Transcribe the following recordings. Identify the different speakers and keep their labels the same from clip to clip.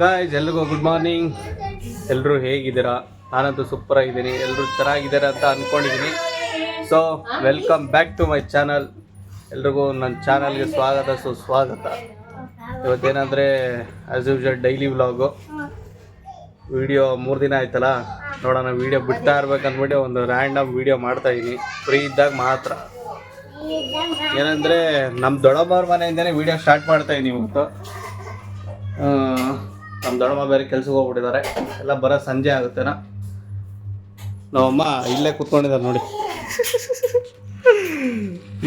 Speaker 1: Guys ಎಲ್ರಿಗೂ good morning ಎಲ್ಲರೂ ಹೇಗಿದ್ದೀರಾ? ನಾನಂತೂ ಸೂಪರ್ ಆಗಿದ್ದೀನಿ. ಎಲ್ಲರೂ ಚೆನ್ನಾಗಿದ್ದಾರೆ ಅಂತ ಅಂದ್ಕೊಂಡಿದ್ದೀನಿ so welcome back to my channel ಎಲ್ರಿಗೂ ನನ್ನ ಚಾನಲ್ಗೆ ಸ್ವಾಗತ. ಸುಸ್ವಾಗತ ಇವತ್ತೇನಂದರೆ as usual daily vlog video ಮೂರು ದಿನ ಆಯ್ತಲ್ಲ? ನೋಡೋಣ ವಿಡಿಯೋ ಬಿಡ್ತಾ ಇರ್ಬೇಕಂದ್ಬಿಟ್ಟು ಒಂದು ರ್ಯಾಂಡಮ್ ವಿಡಿಯೋ ಮಾಡ್ತಾ ಇದ್ದೀನಿ ಫ್ರೀ ಇದ್ದಾಗ ಮಾತ್ರ. ಏನಂದರೆ ನಮ್ಮ ದೊಡ್ಡಮ್ಮವ್ರ ಮನೆಯಿಂದನೇ ವಿಡಿಯೋ ಸ್ಟಾರ್ಟ್ ಮಾಡ್ತಾ ಇದ್ದೀನಿ ಇವತ್ತು. ನಮ್ಮ ದೊಡ್ಡಮ್ಮ ಬೇರೆ ಕೆಲ್ಸಕ್ಕೆ ಹೋಗ್ಬಿಟ್ಟಿದ್ದಾರೆ. ಎಲ್ಲ ಬರೋ ಸಂಜೆ ಆಗುತ್ತೇನ. ನಮ್ಮಮ್ಮ ಇಲ್ಲೇ ಕೂತ್ಕೊಂಡಿದ್ದಾರೆ ನೋಡಿ.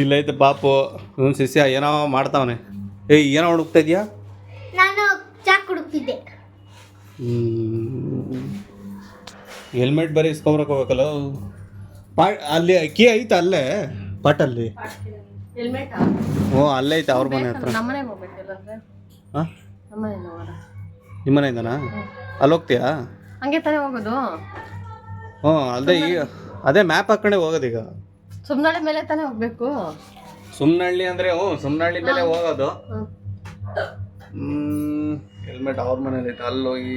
Speaker 1: ಇಲ್ಲೈತೆ ಪಾಪು. ಇವನು ಶಿಷ್ಯ ಏನೋ ಮಾಡ್ತಾವನೆ. ಏಯ್ ಏನೋ ಹುಡುಕ್ತಾ ಇದೆಯಾ?
Speaker 2: ನಾನು ಚಾಕ್ ಕುಡುಕ್ತಿದ್ದೆ.
Speaker 1: ಹೆಲ್ಮೆಟ್ ಬೇರೆ ಇಸ್ಕೊಂಬರಕ್ಕೆ ಹೋಗ್ಬೇಕಲ್ಲ? ಪಾ ಅಲ್ಲಿ ಅಕ್ಕಿ ಐತೆ ಅಲ್ಲೇ? ಪಾಟಲ್ಲಿ.
Speaker 3: ಹೆಲ್ಮೆಟ್?
Speaker 1: ಹ್ಞೂ ಅಲ್ಲೇ ಐತೆ ಅವ್ರ ಮನೆ ಹತ್ರ.
Speaker 3: ನಮ್ಮನೆಗೆ ಹೋಗ್ಬೇಕಿಲ್ಲ ಅಂದ್ರೆ?
Speaker 1: ಹಾಂ ನಿಮ್ಮ ಮನೆಯಿಂದನಾ? ಅಲ್ಲಿ ಹೋಗ್ತೀಯಾ?
Speaker 3: ಹಂಗೆ ತಾನೇ ಹೋಗೋದು.
Speaker 1: ಹ್ಞೂ ಅಲ್ಲದೆ ಈಗ ಅದೇ ಮ್ಯಾಪ್ ಹಾಕೊಂಡೆ ಹೋಗೋದೀಗ
Speaker 3: ಸುಮ್ನಳ್ಳಿ ಮೇಲೆ ತಾನೇ ಹೋಗ್ಬೇಕು.
Speaker 1: ಸುಮ್ನಹಳ್ಳಿ ಅಂದ್ರೆ ಹ್ಞೂ ಸುಮ್ನಹಳ್ಳಿ ಮೇಲೆ ಹೋಗೋದು. ಹೆಲ್ಮೆಟ್ ಅವ್ರ ಮನೇಲಿ ಐತೆ. ಅಲ್ಲಿ ಹೋಗಿ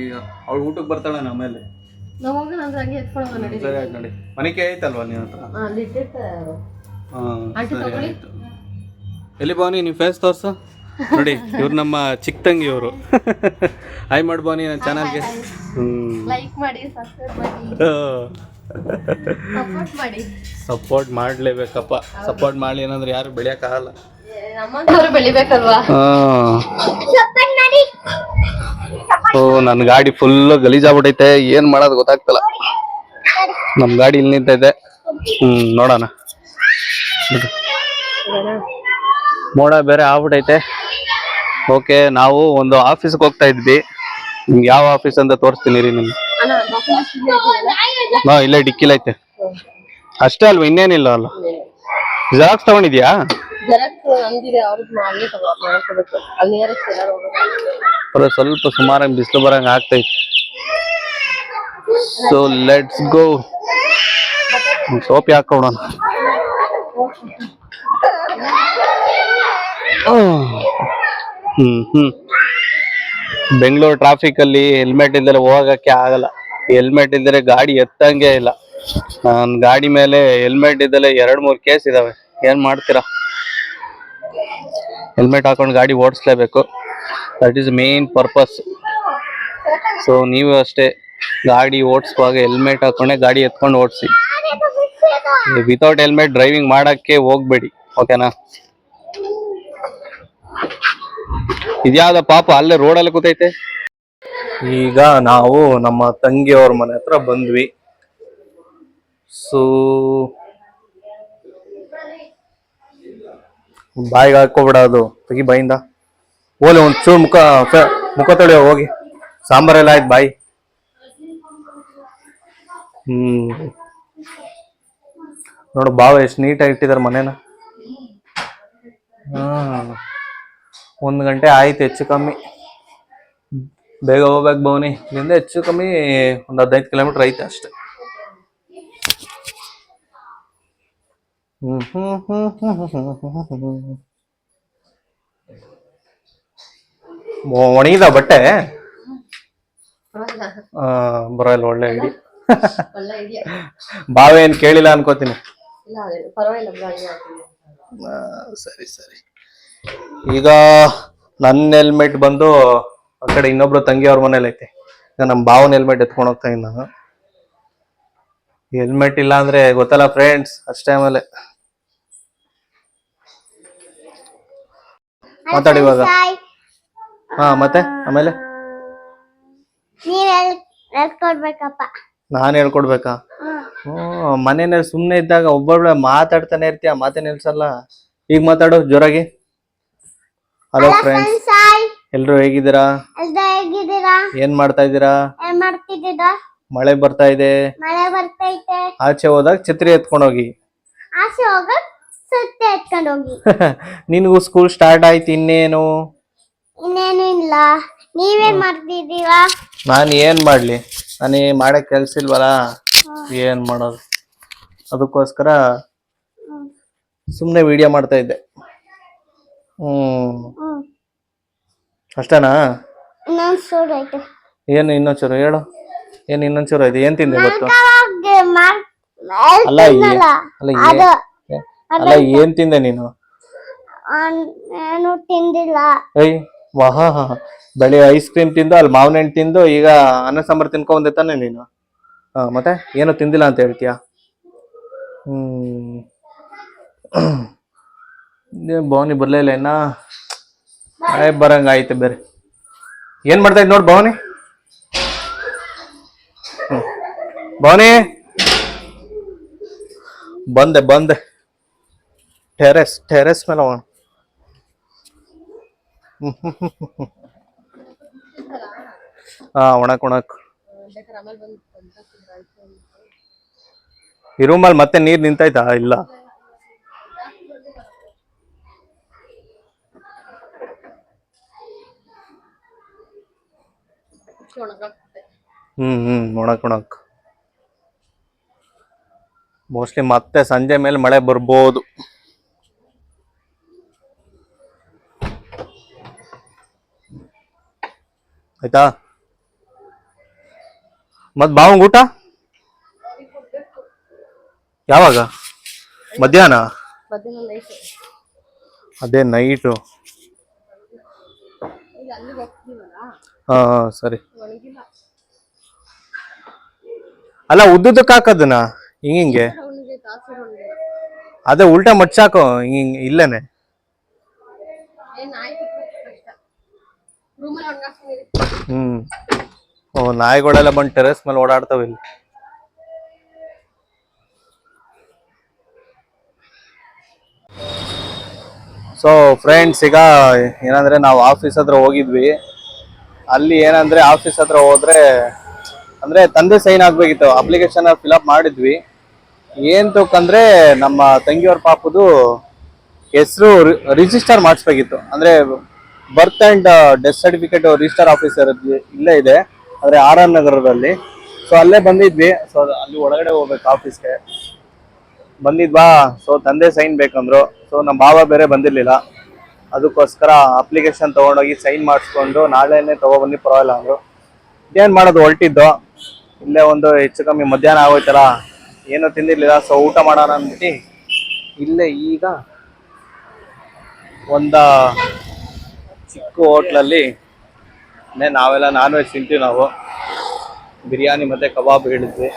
Speaker 1: ಅವ್ಳು ಊಟಕ್ಕೆ ಬರ್ತಾಳೆ ಆಮೇಲೆ
Speaker 3: ನಾವ್ ಹೋಗೋಣ ಅಂದ್ರೆ ಹಂಗೆ ಎತ್ಕೊಂಡು ನಡಿ
Speaker 1: ಸರಿ ಆಯ್ತು ನೋಡಿ. ಮನೆಗೆ ಐತಲ್ವಾ ನಿನ್ನ ಹತ್ರ?
Speaker 3: ಹಾ, ಅಲ್ಲಿ ಇಟ್ಟಿರ್ತಾರೆ ಅವ್ರು.
Speaker 1: ಹಾಂ
Speaker 3: ಆಂಟಿ
Speaker 1: ಸರಿ
Speaker 3: ತಗೊಳ್ಳಿ.
Speaker 1: ಆಯ್ತು. ಎಲ್ಲಿ ಬಾನಿ ನೀವು ಫೇಸ್ ತೋರ್ಸು. ನೋಡಿ ಇವ್ರು ನಮ್ಮ ಚಿಕ್ಕ ತಂಗಿ ಇವರು. ಹೈ ಮಾಡಿ ಬಾನಿ ನನ್ನ ಚಾನಲ್ಗೆ ಹ್ಞೂ
Speaker 3: ಲೈಕ್ ಮಾಡಿ ಸಬ್ಸ್ಕ್ರೈಬ್ ಮಾಡಿ. ಸಪೋರ್ಟ್ ಮಾಡಿ.
Speaker 1: ಸಪೋರ್ಟ್ ಮಾಡಲೇಬೇಕಪ್ಪ. ಸಪೋರ್ಟ್ ಮಾಡಲಿ ಏನಂದ್ರೆ ಯಾರು ಬೆಳೆಯೋಕ್ಕಾಗಲ್ಲ
Speaker 3: ನಮ್ಮಂತವ್ರು ಬೆಳಿಬೇಕಲ್ವಾ?
Speaker 2: ಸಪ್ಪನ್
Speaker 1: ಓ ನನ್ನ ಗಾಡಿ ಫುಲ್ ಗಲೀಜಾಗ್ಬಿಟ್ಟೈತೆ ಏನ್ ಮಾಡೋದು ಗೊತ್ತಾಗ್ತಲ್ಲ. ನಮ್ ಗಾಡಿ ಇಲ್ಲಿ ನಿಂತೈತೆ. ಹ್ಮ್, ನೋಡೋಣ. ಮೋಡ ಬೇರೆ ಆಗ್ಬಿಟ್ಟೈತೆ ಓಕೆ, ನಾವು ಒಂದು ಆಫೀಸ್ಗೆ ಹೋಗ್ತಾ ಇದ್ವಿ. ನಿಮ್ಗೆ ಯಾವ ಆಫೀಸ್ ಅಂತ ತೋರಿಸ್ತೀನಿ ರೀ ನಿಮ್ಗೆ. ಹಾ, ಇಲ್ಲೇ ಡಿಕ್ಕಿಲೈತೆ ಅಷ್ಟೇ ಅಲ್ವಾ, ಇನ್ನೇನಿಲ್ಲ ಅಲ್ಲ. ಜೆರಾಕ್ಸ್ ತಗೊಂಡಿದ್ಯಾ?
Speaker 3: ಜೆರಾಕ್ಸ್
Speaker 1: ಸ್ವಲ್ಪ ಸುಮಾರಾಗಿ ಬಿಸಿಲು ಬರಂಗ ಆಗ್ತೈತಿ. ಸೊ ಲೆಟ್ಸ್ ಗೋ ಸೋಪ್ ಹಾಕೋಣ ಹ್ಮ್ ಹ್ಮ್. ಬೆಂಗಳೂರು ಟ್ರಾಫಿಕ್ ಅಲ್ಲಿ ಹೆಲ್ಮೆಟ್ ಇಲ್ದರೆ ಹೋಗಕ್ಕೆ ಆಗಲ್ಲ. ಹೆಲ್ಮೆಟ್ ಇಲ್ದರೆ ಗಾಡಿ ಎತ್ತಂಗೆ ಇಲ್ಲ. ನನ್ನ ಗಾಡಿ ಮೇಲೆ ಹೆಲ್ಮೆಟ್ ಇದ್ದಲೆ ಎರಡು ಮೂರು ಕೇಸ್ ಇದಾವೆ. ಏನ್ ಮಾಡ್ತೀರಾ? ಹೆಲ್ಮೆಟ್ ಹಾಕೊಂಡು ಗಾಡಿ ಓಡಿಸ್ಲೇಬೇಕು. That is main purpose so ನೀವು ಅಷ್ಟೇ ಗಾಡಿ ಓಡಿಸುವಾಗ ಹೆಲ್ಮೆಟ್ ಹಾಕೊಂಡೆ ಗಾಡಿ ಎತ್ಕೊಂಡು ಓಡಿಸಿ. ವಿತೌಟ್ ಹೆಲ್ಮೆಟ್ ಡ್ರೈವಿಂಗ್ ಮಾಡೋಕ್ಕೆ ಹೋಗ್ಬೇಡಿ ಓಕೆನಾ ಇದ್ಯಾವ್ದ ಪಾಪ ಅಲ್ಲೇ ರೋಡಲ್ಲಿ ಕೂತೈತೆ? ಈಗ ನಾವು ನಮ್ಮ ತಂಗಿಯವ್ರ ಮನೆ ಹತ್ರ ಬಂದ್ವಿ. ಸೊ ಬಾಯಿಗೆ ಹಾಕೋಬಿಡ ಅದು. ತೆಗಿ ಬಾಯಿಂದ. ಓಲೆ ಒಂದು ಚೂರು ಮುಖ ಮುಖ ತೊಳೆಯೋ, ಹೋಗಿ. ಸಾಂಬಾರೆಲ್ಲ ಆಯ್ತು, ಬಾಯಿ. ಹ್ಮ್. ನೋಡು ಬಾವ ಎಷ್ಟು ನೀಟಾಗಿ ಇಟ್ಟಿದ್ದಾರೆ ಮನೇನ. ಒಂದು ಗಂಟೆ ಆಯ್ತು, ಹೆಚ್ಚು ಕಮ್ಮಿ. ಬೇಗ ಹೋಗ್ಬೇಕು ಭವನಿ. ಇಲ್ಲಿಂದ ಹೆಚ್ಚು ಕಮ್ಮಿ ಒಂದು ಹದಿನೈದು ಕಿಲೋಮೀಟರ್ ಐತೆ ಅಷ್ಟೇ. ಒಣಗಿದ ಬಟ್ಟೆ? ಬರೋಲ್ಲ ಒಳ್ಳೆ ಐಡಿ ಬಾವೆ ಏನ್ ಕೇಳಿಲ್ಲ ಅನ್ಕೋತೀನಿ. ಸರಿ ಸರಿ. ಈಗ ನನ್ನ ಹೆಲ್ಮೆಟ್ ಬಂದು ಆ ಕಡೆ ಇನ್ನೊಬ್ರು ತಂಗಿಯವ್ರ ಮನೇಲಿ ಐತೆ. ಈಗ ನಮ್ಮ ಬಾವನ ಹೆಲ್ಮೆಟ್ ಎತ್ಕೊಂಡು ಹೋಗ್ತಾ ಇದ್ದೀನಿ ನಾನು. ಹೆಲ್ಮೆಟ್ ಇಲ್ಲ ಅಂದ್ರೆ ಗೊತ್ತಲ್ಲ ಫ್ರೆಂಡ್ಸ್ ಅಷ್ಟೇ ಆಮೇಲೆ ಮಾತಾಡಿ ಇವಾಗ. ಹಾ ಮತ್ತೆ? ಆಮೇಲೆ? ನಾನ್ ಹೇಳ್ಕೊಡ್ಬೇಕಾ?
Speaker 2: ಹ್ಮ್.
Speaker 1: ಮನೇನಲ್ಲಿ ಸುಮ್ಮನೆ ಇದ್ದಾಗ ಒಬ್ಬೊಬ್ಳೆ ಮಾತಾಡ್ತಾನೆ ಇರ್ತೀಯ ಮಾತೇ ನಿಲ್ಸಲ್ಲ? ಈಗ ಮಾತಾಡು ಜೋರಾಗಿ. ಹಲೋ ಫ್ರೆಂಡ್ಸ್ ಎಲ್ರು ಹೇಗಿದ್ದೀರಾ? ಏನ್ ಮಾಡ್ತಾ ಇದ್ದೀರಾ? ಮಳೆ ಬರ್ತಾ ಇದೆ.
Speaker 2: ಮಳೆ
Speaker 1: ಆಚೆ ಹೋದಾಗ ಛತ್ರಿ ಎತ್ಕೊಂಡು ಹೋಗಿ
Speaker 2: ಆಸೆ ಹೋಗಕ್ ಸುತ್ತೆ ಎತ್ಕೊಂಡ್ ಹೋಗಿ
Speaker 1: ನಿನಗೂ ಸ್ಕೂಲ್ ಸ್ಟಾರ್ಟ್ ಆಯ್ತು ಇನ್ನೇನು?
Speaker 2: ಇನ್ನೇನು ಇಲ್ಲ. ನೀವೇ ಮಾಡ್ತಿದ್ದೀರಾ?
Speaker 1: ನಾನು ಏನ್ ಮಾಡ್ಲಿ? ನಾನು ಮಾಡಕ್ ಕೆಲ್ಸ ಇಲ್ವಲ್ಲ. ಏನ್ ಮಾಡೋದು? ಅದಕ್ಕೋಸ್ಕರ ಸುಮ್ಮನೆ ವಿಡಿಯೋ ಮಾಡ್ತಾ ಇದ್ದೆ. ಹ್ಮ್. ಅಷ್ಟೇನಾ?
Speaker 2: ಇನ್ನೊಂದ್ ಚೂರು ಐತೆ
Speaker 1: ಏನು ಇನ್ನೊಂಚೂರು ಹೇಳು. ಏನು ಇನ್ನೊಂಚೂರು ಇದೆ ಏನ್ ತಿಂದೆ ಗೊತ್ತು? ಅಲ್ಲ ಅಲ್ಲ ಅಲ್ಲ ಏನ್ ತಿಂದೆ ನೀನು?
Speaker 2: ನಾನು ತಿಂದಿಲ್ಲ.
Speaker 1: ಐ ವಾಹ ಬೆಳಿ ಐಸ್ ಕ್ರೀಮ್ ತಿಂದು ಅಲ್ಲಿ ಮಾವಿನ ಹಣ್ಣು ತಿಂದು ಈಗ ಅನ್ನ ಸಾಂಬಾರ್ ತಿನ್ಕೊಂಡೆ ತಾನೆ ನೀನು. ಹಾ ಮತ್ತೆ ಏನು ತಿಂದಿಲ್ಲ ಅಂತ ಹೇಳ್ತೀಯ? ಹ್ಮ್. ಭವಾನಿ ಬರ್ಲೇ ಇಲ್ಲ ಇನ್ನ. ಬರಂಗ ಆಯ್ತು ಬೇರೆ. ಏನ್ ಮಾಡ್ತಾ ಇದ್ ನೋಡ್ ಭವಾನಿ ಹ್ಮ್. ಭವಾನಿ ಬಂದೆ ಬಂದೆ. ಟೆರೆಸ್ ಟೆರೆಸ್ ಮೇಲೆ ಹೋಗೋಣ. ಹಾ ಒಣಕ್ ಒಣಕ್.
Speaker 3: ಮೇಲೆ
Speaker 1: ಈ ರೂಮಲ್ಲಿ ಮತ್ತೆ ನೀರ್ ನಿಂತಾಯ್ತಾ? ಇಲ್ಲ. ಹ್ಮ್ ಹ್ಮ್ ಒಣಕ್ ಒಣಕ್. ಮೋಸ್ಟ್ಲಿ ಮತ್ತೆ ಸಂಜೆ ಮೇಲೆ ಮಳೆ ಬರ್ಬೋದು. ಆಯ್ತಾ? ಮತ್ ಬಾವಂಗ ಊಟ? ಯಾವಾಗ? ಮಧ್ಯಾಹ್ನ? ಅದೇ ನೈಟು ಹಾ ಸರಿ. ಅಲ್ಲ ಉದ್ದುದಕ್ಕೆ ಹಾಕೋದನ್ನ? ಹಿಂಗಿಂಗೆ?
Speaker 3: ಅವನಿಗೆ
Speaker 1: ಅದೇ ಉಲ್ಟಾ ಮಚ್ಚಾಕು ಹಿಂಗ್ ಇಲ್ಲೇನೆ. ಹ್ಮ್. ಓ ನಾಯಿಗಳೆಲ್ಲ ಬಂದು ಟೆರೆಸ್ ಮೇಲೆ ಓಡಾಡ್ತಾವ ಇಲ್ಲಿ. ಸೊ ಫ್ರೆಂಡ್ಸ್ ಈಗ ಏನಂದ್ರೆ ನಾವು ಆಫೀಸ್ ಹತ್ರ ಹೋಗಿದ್ವಿ. ಅಲ್ಲಿ ಏನಂದ್ರೆ ಆಫೀಸ್ ಹತ್ರ ಹೋದ್ರೆ ಅಂದ್ರೆ ತಂದೆ ಸೈನ್ ಆಗ್ಬೇಕಿತ್ತು. ಅಪ್ಲಿಕೇಶನ್ ಫಿಲಪ್ ಮಾಡಿದ್ವಿ. ಏನ್ತಕ್ಕಂದ್ರೆ ನಮ್ಮ ತಂಗಿಯವ್ರ ಪಾಪದು ಹೆಸರು ರಿಜಿಸ್ಟರ್ ಮಾಡಿಸ್ಬೇಕಿತ್ತು. ಅಂದ್ರೆ birth and death certificate register officer ಇಲ್ಲೇ ಇದೆ. ಅಂದ್ರೆ ಆರ್ ಆರ್ ನಗರದಲ್ಲಿ. ಸೊ ಅಲ್ಲೇ ಬಂದಿದ್ವಿ. ಸೊ ಅಲ್ಲಿ ಒಳಗಡೆ ಹೋಗ್ಬೇಕು ಆಫೀಸ್ಗೆ ಬಂದಿದ್ವಾ ಸೊ ತಂದೆ ಸೈನ್ ಬೇಕಂದ್ರು. ಸೊ ನಮ್ಮ ಭಾವ ಬೇರೆ ಬಂದಿರ್ಲಿಲ್ಲ. ಅದಕ್ಕೋಸ್ಕರ ಅಪ್ಲಿಕೇಶನ್ ತಗೊಂಡೋಗಿ ಸೈನ್ ಮಾಡಿಸ್ಕೊಂಡು ನಾಳೆನೆ ತಗೊಬಂದು ಪರವಾಗಿಲ್ಲ ಅಂದ್ರು. ಏನ್ ಮಾಡೋದು, ಹೊರಟಿದ್ದು. ಇಲ್ಲೇ ಒಂದು ಹೆಚ್ಚು ಕಮ್ಮಿ ಮಧ್ಯಾಹ್ನ ಆಗೋಯ್ತಲ್ಲ, ಏನು ತಿಂದಿರ್ಲಿಲ್ಲ ಸೊ ಊಟ ಮಾಡೋಣ ಅಂದ್ಬಿಟ್ಟು ಇಲ್ಲೇ ಈಗ ಒಂದು ಚಿಕ್ಕ ಹೋಟ್ಲಲ್ಲಿ ಅಂದರೆ ನಾವೆಲ್ಲ ನಾನ್ ವೆಜ್ ತಿಂತೀವಿ ನಾವು. ಬಿರಿಯಾನಿ ಮತ್ತು ಕಬಾಬ್ ಹೇಳಿದ್ವಿ.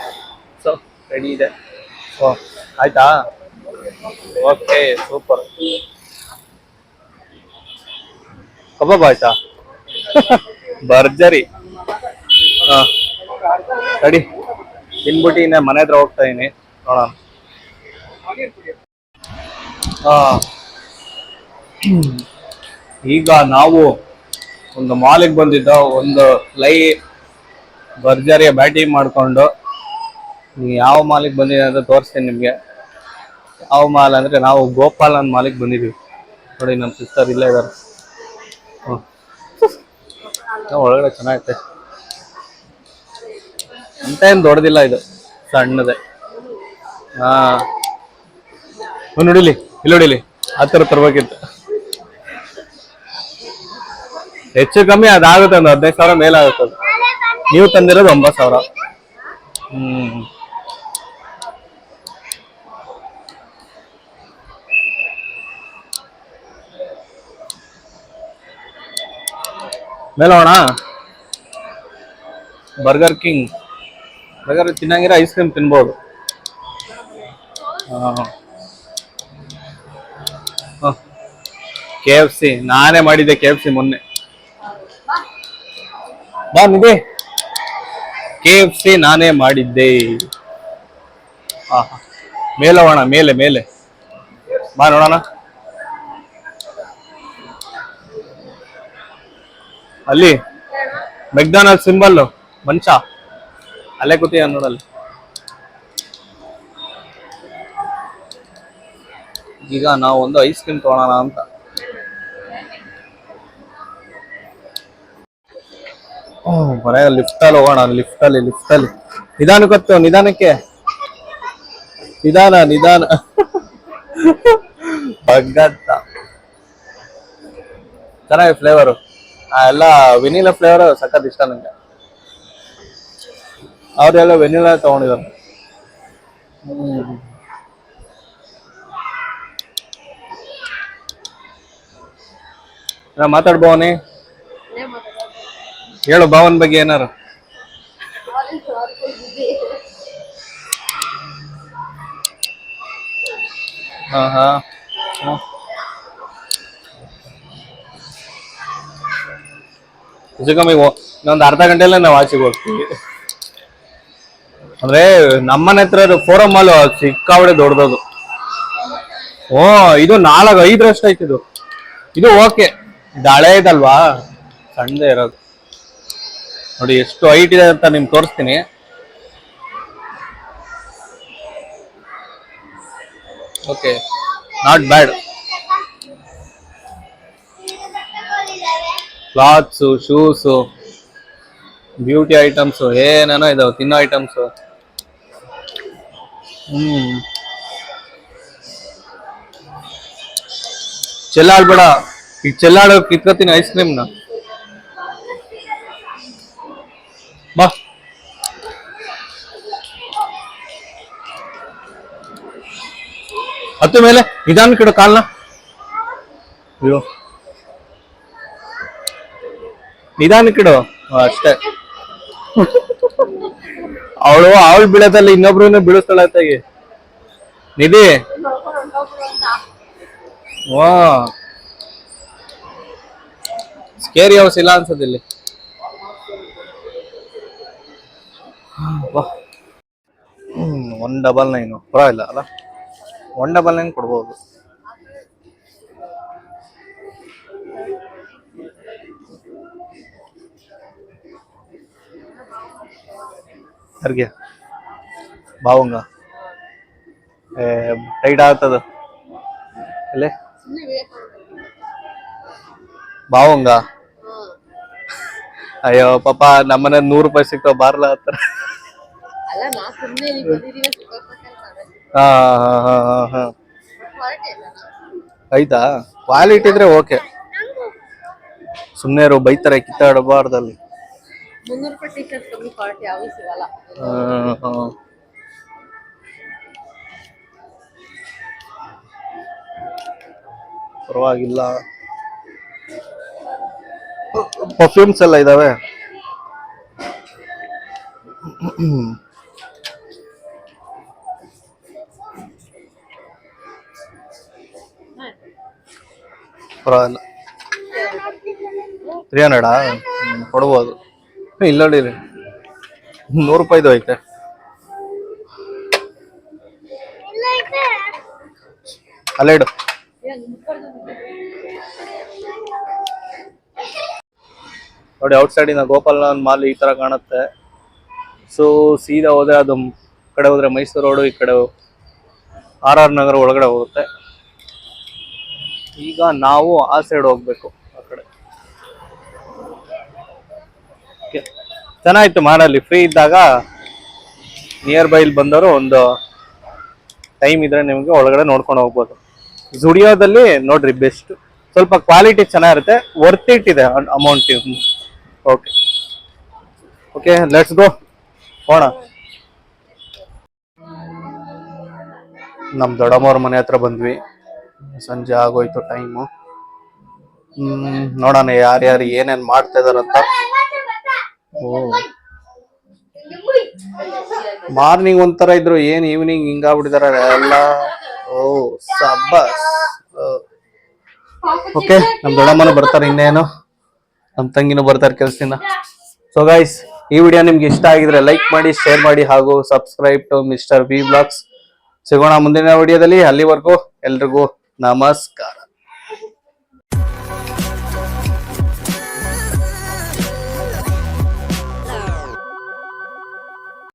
Speaker 1: ಸೊ ರೆಡಿ ಇದೆ. ಸೊ ಆಯಿತಾ? ಓಕೆ ಸೂಪರ್ ಕಬಾಬ್ ಆಯಿತಾ? ಭರ್ಜರಿ. ಹಾ. ರೆಡಿ ತಿನ್ಬಿಟ್ಟು ಇನ್ನೇ ಮನೆ ಹತ್ರ ಹೋಗ್ತಾ ಇದೀನಿ. ನೋಡೋಣ. ಈಗ ನಾವು ಒಂದು ಮಾಲಿಗೆ ಬಂದಿದ್ದ ಒಂದು ಲೈ ಭರ್ಜರಿಯ ಬ್ಯಾಟಿಂಗ್ ಮಾಡಿಕೊಂಡು ಯಾವ ಮಾಲಿಗೆ ಬಂದಿದೆ ಅಂತ ತೋರಿಸ್ತೀನಿ ನಿಮಗೆ. ಯಾವ ಮಾಲ್ ಅಂದರೆ ನಾವು ಗೋಪಾಲ್ ಅನ್ನೋ ಮಾಲಿಗೆ ಬಂದಿದ್ದೀವಿ. ನೋಡಿ ನಮ್ಮ ಸಿಸ್ಟರ್ ಇಲ್ಲೇ ಇದ್ದಾರೆ ಹ್ಞೂ ಒಳಗಡೆ ಚೆನ್ನಾಗೈತೆ. ಅಂತ ಏನು ದೊಡ್ಡದಿಲ್ಲ ಇದು, ಸಣ್ಣದೆ. ಹಾ. ನೋಡಿಲಿ, ಇಲ್ಲಿ ನೋಡಿಲಿ, ಆ ತರ್ಬೇಕಿತ್ತು. ಹೆಚ್ಚು ಕಮ್ಮಿ ಅದಾಗುತ್ತೆ ಒಂದು ಹದಿನೈದು ಸಾವಿರ ಮೇಲಾಗುತ್ತೆ ಅದು. ನೀವು ತಂದಿರೋದು ಒಂಬತ್ತು ಸಾವಿರ. ಹ್ಮ್. ಬರ್ಗರ್ ಕಿಂಗ್ ಬರ್ಗರ್ ತಿನ್ನಂಗಿರ ಐಸ್ ಕ್ರೀಮ್ ತಿನ್ಬೋದು. ಕೆ ಎಫ್ ಸಿ ನಾನೇ ಮಾಡಿದ್ದೆ ಕೆ ಎಫ್ ಸಿ ಮೊನ್ನೆ. ಬಾ, ನಿಧಿ. ಕೆ ಎಫ್ ಸಿ ನಾನೇ ಮಾಡಿದ್ದೆ. ಮೇಲೆ ಮೇಲೆ ಮೇಲೆ. ಬಾ, ನೋಡೋಣ. ಅಲ್ಲಿ. ಮೆಕ್ಡಾನಲ್ಡ್ ಸಿಂಬಲ್ ಮನುಷ್ಯ ಅಲ್ಲೇ ಕೂತೀಯ ನೋಡಲ್ಲಿ. ಈಗ ನಾವು ಒಂದು ಐಸ್ ಕ್ರೀಮ್ ತಗೊಳ್ಳೋಣ ಅಂತ. ಬರೇ ಲಿಫ್ಟ್ ಅಲ್ಲಿ ಹೋಗೋಣ ಲಿಫ್ಟ್ ಅಲ್ಲಿ ಲಿಫ್ಟ್ ಅಲ್ಲಿ. ನಿಧಾನಕ್ಕೆ ಗೊತ್ತು, ನಿಧಾನಕ್ಕೆ. ನಿಧಾನ ನಿಧಾನ. ಬಗ್ಗತ್ತ ಚೆನ್ನಾಗಿ ಫ್ಲೇವರು ಎಲ್ಲ ವೆನಿಲಾ ಫ್ಲೇವರ್ ಸಖತ್ ಇಷ್ಟ ನಂಗೆ. ಅವ್ರೆಲ್ಲ ವೆನಿಲಾ ತಗೊಂಡಿದ್ದಾರೆ. ಮಾತಾಡ್ಬೋನಿ ಹೇಳು ಭಾವನ್ ಬಗ್ಗೆ ಏನಾರು. ಹಾ ಹಾ. ಹ್ಮ್. ಹೆಚ್ಚು ಕಮ್ಮಿ ಒ- ಇನ್ನೊಂದು ಅರ್ಧ ಗಂಟೆಲ್ಲ ನಾವು ಆಚೆಗೆ ಹೋಗ್ತೀವಿ. ಅಂದ್ರೆ ನಮ್ಮನೆ ಹತ್ರ ಫೋರಮ್ ಮಾಲ್ ಸಿಕ್ಕಾಬಡೆ ದೊಡ್ಡದದು ಓ, ಇದು ನಾಲ್ಕು ಐದರಷ್ಟು ಐತಿ ಇದು. ಇದು ಓಕೆ. ಇದು ಇದಲ್ವಾ? ಸಣ್ಣದೇ ಇರೋದು. ನೋಡಿ, ಎಷ್ಟು ಹೈಟ್ ಇದೆ ಅಂತ ನಿಮ್ಗೆ ತೋರಿಸ್ತೀನಿ. Okay. Not bad clothes shoes beauty items ಏನೇನೋ ಇದಾವೆ, ತಿನ್ನೋ ಐಟಮ್ಸು ಚೆಲ್ಲಾಡ್ಬೇಡ ಈಗ ಚೆಲ್ಲಾಡೋ ಕಿತ್ಕೋತೀನಿ ಐಸ್ ಕ್ರೀಮ್ನ ಬಾ. ಹತ್ತು ಮೇಲೆ. ನಿಧಾನ ಕಿಡು ಕಾಲ್ನ. ಅಯ್ಯೋ ನಿಧಾನಕ್ಕಿಡು ಅಷ್ಟೇ. ಅವಳು ಅವಳು ಬೀಳೋದಲ್ಲಿ ಇನ್ನೊಬ್ರು ಬೀಳಿಸ್ತಾಳೆ ಅತ್ತಾಗಿ ನಿಧಿ. ವಾ. ಸ್ಕೇರಿ ಹೌಸ್ ಇಲ್ಲ ಅನ್ಸದ್ ಇಲ್ಲಿ. ಒನ್ ಡಬಲ್ ನೈನು ಪರವಾಗಿಲ್ಲ ಅಲ್ಲ? ಒನ್ ಡಬಲ್ ನೈನ್ ಕೊಡ್ಬೋದು. ಯಾರಿಗೆ? ಬಾವಂಗ. ಏ ಟೈಟ್ ಆಗ್ತದ? ಅಲ್ಲೇ ಬಾವಂಗ? ಅಯ್ಯೋ ಪಾಪ ನಮ್ಮನೆ ನೂರು ರೂಪಾಯಿ ಸಿಗ್ತಾವ ಬಾರ್ಲ ಹತ್ರ. ಹಾ ಹಾ ಹಾ ಹಾ ಹಾ. ಆಯ್ತಾ ಕ್ವಾಲಿಟಿ ಇದ್ರೆ ಓಕೆ. ಸುಮ್ಮನೆ ಇರೋ ಬೈತಾರೆ ಕಿತ್ತಾಡಬಾರ್ದಲ್ಲಿ.
Speaker 3: ಮುನ್ನೂರು ರೂಪಾಯಿ ಟಿ ಶರ್ಟ್ ಕಮ್ಮಿ ಕ್ವಾಲಿಟಿ ಯಾವೂ ಸಿಗಲ್ಲ.
Speaker 1: ಪರವಾಗಿಲ್ಲ. ಪರ್ಫ್ಯೂಮ್ಸ್ ಎಲ್ಲ ಇದಾವೆ. ಪರವಾಗಿಲ್ಲ. ತ್ರೀ ಹಂಡ್ರೆಡಾ ಕೊಡ್ಬೋದು. ಇಲ್ಲ ನೋಡಿ ನೂರು ರೂಪಾಯಿದು ಐತೆ. ಅಲ್ಲೇ ಇಡು. ನೋಡಿ ಔಟ್ ಸೈಡಿನ ಗೋಪಾಲನ ಮಾಲ್ ಈ ತರ ಕಾಣುತ್ತೆ. ಸೊ ಸೀದಾ ಹೋದ್ರೆ ಅದು ಕಡೆ ಹೋದ್ರೆ ಮೈಸೂರು ರೋಡು, ಈ ಕಡೆ ಆರ್ ಆರ್ ನಗರ ಒಳಗಡೆ ಹೋಗುತ್ತೆ. ಈಗ ನಾವು ಆ ಸೈಡ್ ಹೋಗ್ಬೇಕು ಆ ಕಡೆ Okay. ಚೆನ್ನಾಗಿತ್ತು ಮಾಡಲ್ಲಿ ಫ್ರೀ ಇದ್ದಾಗ ನಿಯರ್ ಬೈ ಇಲ್ಲಿ ಬಂದವರು ಒಂದು ಟೈಮ್ ಇದ್ರೆ ನಿಮಗೆ ಒಳಗಡೆ ನೋಡ್ಕೊಂಡು ಹೋಗ್ಬೋದು. ಜುಡಿಯೋದಲ್ಲಿ ನೋಡ್ರಿ ಬೆಸ್ಟ್ ಸ್ವಲ್ಪ ಕ್ವಾಲಿಟಿ ಚೆನ್ನಾಗಿರುತ್ತೆ. ವರ್ತ್ ಇಟ್ ಇದೆ amount okay okay let's go ಹೋಣ. ನಮ್ಮ ದೊಡ್ಡಮ್ಮವ್ರ ಮನೆ ಹತ್ರ ಬಂದ್ವಿ. ಸಂಜೆ ಆಗೋಯ್ತು ಟೈಮು ನೋಡೋಣ ಯಾರ್ಯಾರು ಏನೇನ್ ಮಾಡ್ತಾ ಇದಾರಂತ. ಮಾರ್ನಿಂಗ್ ಒಂಥರ ಇದ್ರು, ಏನ್ ಈವ್ನಿಂಗ್ ಹಿಂಗಾಗ್ಬಿಟ್ಟಿದಾರ ಎಲ್ಲ ಓ ಸಬ್ಬಸ್ ಓಕೆ ನಮ್ ದೊಡ್ಡಮ್ಮನು ಬರ್ತಾರೆ ಇನ್ನೇನು. ನಮ್ ತಂಗಿನೂ ಬರ್ತಾರೆ ಕೆಲ್ಸದಿಂದ. ಸೊ ಗೈಸ್ ಈ ವಿಡಿಯೋ ನಿಮ್ಗೆ ಇಷ್ಟ ಆಗಿದ್ರೆ ಲೈಕ್ ಮಾಡಿ ಶೇರ್ ಮಾಡಿ ಹಾಗೂ subscribe to mister V blogs ಸಿಗೋಣ ಮುಂದಿನ ವಿಡಿಯೋದಲ್ಲಿ ಅಲ್ಲಿವರೆಗೂ ಎಲ್ರಿಗೂ ನಮಸ್ಕಾರ.